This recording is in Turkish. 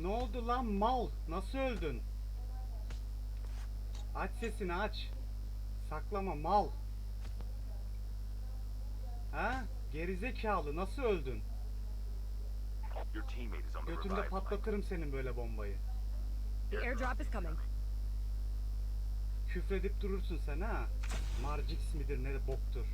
Ne oldu lan mal? Nasıl öldün? Aç sesini aç. Saklama mal. Ha? Gerizekalı nasıl öldün? Götünde patlatırım senin böyle bombayı. The airdrop is coming. Küfredip durursun sen ha. Margix midir ne de boktur.